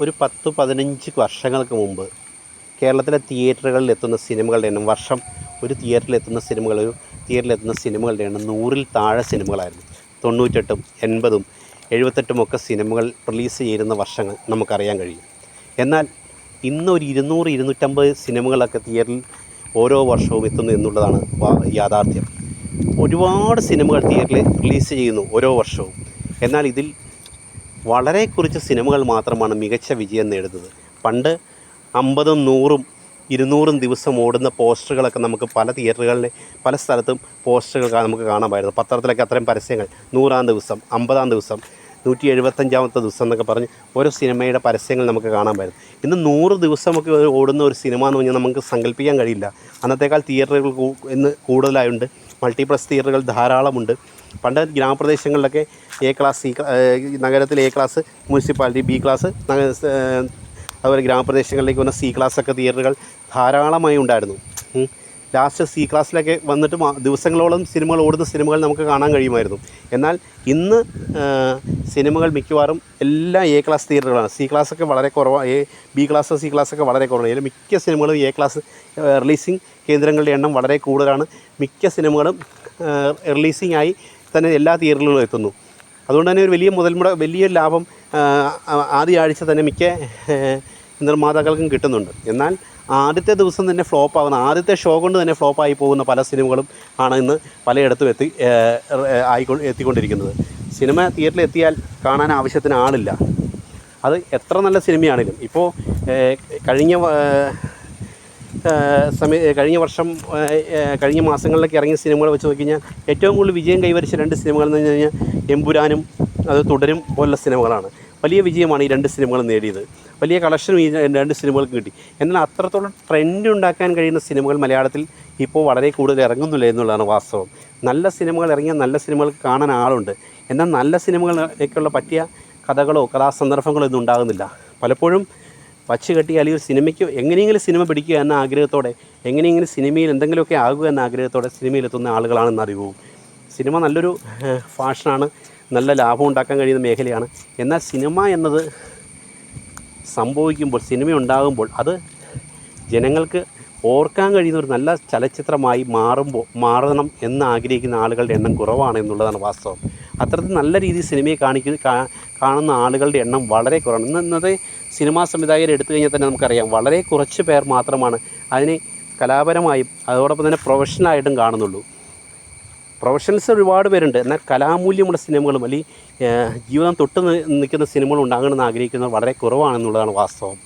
ഒരു പത്ത് പതിനഞ്ച് വർഷങ്ങൾക്ക് മുമ്പ് കേരളത്തിലെ തിയേറ്ററുകളിൽ എത്തുന്ന സിനിമകളുടെ എണ്ണം വർഷം ഒരു തിയേറ്ററിൽ എത്തുന്ന സിനിമകൾ ഒരു തിയേറ്ററിൽ എത്തുന്ന സിനിമകളുടെ എണ്ണം നൂറിൽ താഴെ സിനിമകളായിരുന്നു. തൊണ്ണൂറ്റെട്ടും എൺപതും എഴുപത്തെട്ടും ഒക്കെ സിനിമകൾ റിലീസ് ചെയ്യുന്ന വർഷങ്ങൾ നമുക്കറിയാൻ കഴിയും. എന്നാൽ ഇന്ന് ഒരു ഇരുന്നൂറ് ഇരുന്നൂറ്റമ്പത് സിനിമകളൊക്കെ തിയേറ്ററിൽ ഓരോ വർഷവും എത്തുന്നു എന്നുള്ളതാണ് യാഥാർത്ഥ്യം. ഒരുപാട് സിനിമകൾ തിയേറ്ററിൽ റിലീസ് ചെയ്യുന്നു ഓരോ വർഷവും. എന്നാൽ ഇതിൽ വളരെ കുറച്ച് സിനിമകൾ മാത്രമാണ് മികച്ച വിജയം നേടുന്നത്. പണ്ട് അമ്പതും നൂറും ഇരുന്നൂറും ദിവസം ഓടുന്ന പോസ്റ്ററുകളൊക്കെ നമുക്ക് പല തിയേറ്ററുകളിലെ പല സ്ഥലത്തും പോസ്റ്ററുകൾ നമുക്ക് കാണാമായിരുന്നു. പത്രത്തിലൊക്കെ അത്രയും പരസ്യങ്ങൾ. നൂറാം ദിവസം അമ്പതാം ദിവസം നൂറ്റി എഴുപത്തഞ്ചാമത്തെ ദിവസം എന്നൊക്കെ പറഞ്ഞ് ഓരോ സിനിമയുടെ പരസ്യങ്ങൾ നമുക്ക് കാണാമായിരുന്നു. ഇന്ന് നൂറ് ദിവസമൊക്കെ ഓടുന്ന ഒരു സിനിമ എന്ന് പറഞ്ഞാൽ നമുക്ക് സങ്കല്പിക്കാൻ കഴിയില്ല. അന്നത്തേക്കാൾ തിയേറ്ററുകൾ ഇന്ന് കൂടുതലായുണ്ട്. മൾട്ടിപ്ലക്സ് തിയേറ്ററുകൾ ധാരാളമുണ്ട്. പണ്ട് ഗ്രാമപ്രദേശങ്ങളിലൊക്കെ എ ക്ലാസ് സി നഗരത്തിൽ A class municipality B class അതുപോലെ ഗ്രാമപ്രദേശങ്ങളിലേക്ക് വന്ന സി ക്ലാസ്സൊക്കെ തിയേറ്ററുകൾ ധാരാളമായി ഉണ്ടായിരുന്നു. ലാസ്റ്റ് സി ക്ലാസ്സിലൊക്കെ വന്നിട്ട് ദിവസങ്ങളോളം സിനിമകൾ ഓടുന്ന സിനിമകൾ നമുക്ക് കാണാൻ കഴിയുമായിരുന്നു. എന്നാൽ ഇന്ന് സിനിമകൾ മിക്കവാറും എല്ലാം എ ക്ലാസ് തിയേറ്ററുകളാണ്. സി ക്ലാസ്സൊക്കെ വളരെ കുറവാണ് എ ബി ക്ലാസ് സി ക്ലാസ്സൊക്കെ വളരെ കുറവാണ്. അതിൽ മിക്ക സിനിമകളും എ ക്ലാസ് റിലീസിങ് കേന്ദ്രങ്ങളുടെ എണ്ണം വളരെ കൂടുതലാണ്. മിക്ക സിനിമകളും റിലീസിംഗ് ആയി തന്നെ എല്ലാ തിയേറ്ററുകളിലും എത്തുന്നു. അതുകൊണ്ട് തന്നെ ഒരു വലിയ മുതൽമുട വലിയ ലാഭം ആദ്യ ആഴ്ച തന്നെ മിക്ക നിർമ്മാതാക്കൾക്കും കിട്ടുന്നുണ്ട്. എന്നാൽ ആദ്യത്തെ ദിവസം തന്നെ ഫ്ലോപ്പ് ആകുന്ന ആദ്യത്തെ ഷോ കൊണ്ട് തന്നെ ഫ്ലോപ്പായി പോകുന്ന പല സിനിമകളും ആണ് ഇന്ന് പലയിടത്തും എത്തി ആയിക്കൊ എത്തിക്കൊണ്ടിരിക്കുന്നത്. സിനിമ തിയേറ്ററിൽ എത്തിയാൽ കാണാൻ ആവശ്യത്തിന് ആളില്ല. അത് എത്ര നല്ല സിനിമയാണെങ്കിലും. ഇപ്പോൾ കഴിഞ്ഞ സമയ കഴിഞ്ഞ വർഷം കഴിഞ്ഞ മാസങ്ങളിലൊക്കെ ഇറങ്ങിയ സിനിമകൾ വെച്ച് നോക്കി കഴിഞ്ഞാൽ ഏറ്റവും കൂടുതൽ വിജയം കൈവരിച്ച രണ്ട് സിനിമകൾ എന്ന് പറഞ്ഞു കഴിഞ്ഞാൽ എമ്പുരാനും അത് തുടരും പോലുള്ള സിനിമകളാണ്. വലിയ വിജയമാണ് ഈ രണ്ട് സിനിമകളും നേടിയത്. വലിയ കളക്ഷനും ഈ രണ്ട് സിനിമകൾക്ക് കിട്ടി. എന്നാൽ അത്രത്തോളം ട്രെൻഡ് ഉണ്ടാക്കാൻ കഴിയുന്ന സിനിമകൾ മലയാളത്തിൽ ഇപ്പോൾ വളരെ കൂടുതൽ ഇറങ്ങുന്നില്ല എന്നുള്ളതാണ് വാസ്തവം. നല്ല സിനിമകൾ ഇറങ്ങിയാൽ നല്ല സിനിമകൾക്ക് കാണാൻ ആളുണ്ട്. എന്നാൽ നല്ല സിനിമകളൊക്കെയുള്ള പറ്റിയ കഥകളോ കഥാസന്ദർഭങ്ങളോ ഒന്നും ഉണ്ടാകുന്നില്ല. പലപ്പോഴും വച്ച് കെട്ടി അല്ലെങ്കിൽ സിനിമയ്ക്ക് എങ്ങനെയെങ്കിലും സിനിമ പിടിക്കുക എന്ന ആഗ്രഹത്തോടെ എങ്ങനെയെങ്കിലും സിനിമയിൽ എന്തെങ്കിലുമൊക്കെ ആകുക എന്ന ആഗ്രഹത്തോടെ സിനിമയിലെത്തുന്ന ആളുകളാണെന്ന് അറിവും സിനിമ നല്ലൊരു ഫാഷനാണ്. നല്ല ലാഭം ഉണ്ടാക്കാൻ കഴിയുന്ന മേഖലയാണ്. എന്നാൽ സിനിമ എന്നത് സംഭവിക്കുമ്പോൾ സിനിമ ഉണ്ടാകുമ്പോൾ അത് ജനങ്ങൾക്ക് ഓർക്കാൻ കഴിയുന്ന ഒരു നല്ല ചലച്ചിത്രമായി മാറുമ്പോൾ മാറണം എന്ന് ആഗ്രഹിക്കുന്ന ആളുകളുടെ എണ്ണം കുറവാണ് എന്നുള്ളതാണ് വാസ്തവം. അത്തരത്തിൽ നല്ല രീതിയിൽ സിനിമയെ കാണിക്കുന്ന കാണുന്ന ആളുകളുടെ എണ്ണം വളരെ കുറവാണ്. ഇന്ന് ഇന്നത്തെ സിനിമാ സംവിധായകർ എടുത്തു കഴിഞ്ഞാൽ തന്നെ നമുക്കറിയാം. വളരെ കുറച്ച് പേർ മാത്രമാണ് അതിനെ കലാപരമായും അതോടൊപ്പം തന്നെ പ്രൊഫഷണലായിട്ടും കാണുന്നുള്ളൂ. പ്രൊഫഷണൽസ് ഒരുപാട് പേരുണ്ട്. എന്നാൽ കലാമൂല്യമുള്ള സിനിമകളും അല്ലെങ്കിൽ ജീവിതം തൊട്ട് നിൽക്കുന്ന സിനിമകളും ഉണ്ടാകണമെന്ന് ആഗ്രഹിക്കുന്നവർ വളരെ കുറവാണെന്നുള്ളതാണ് വാസ്തവം.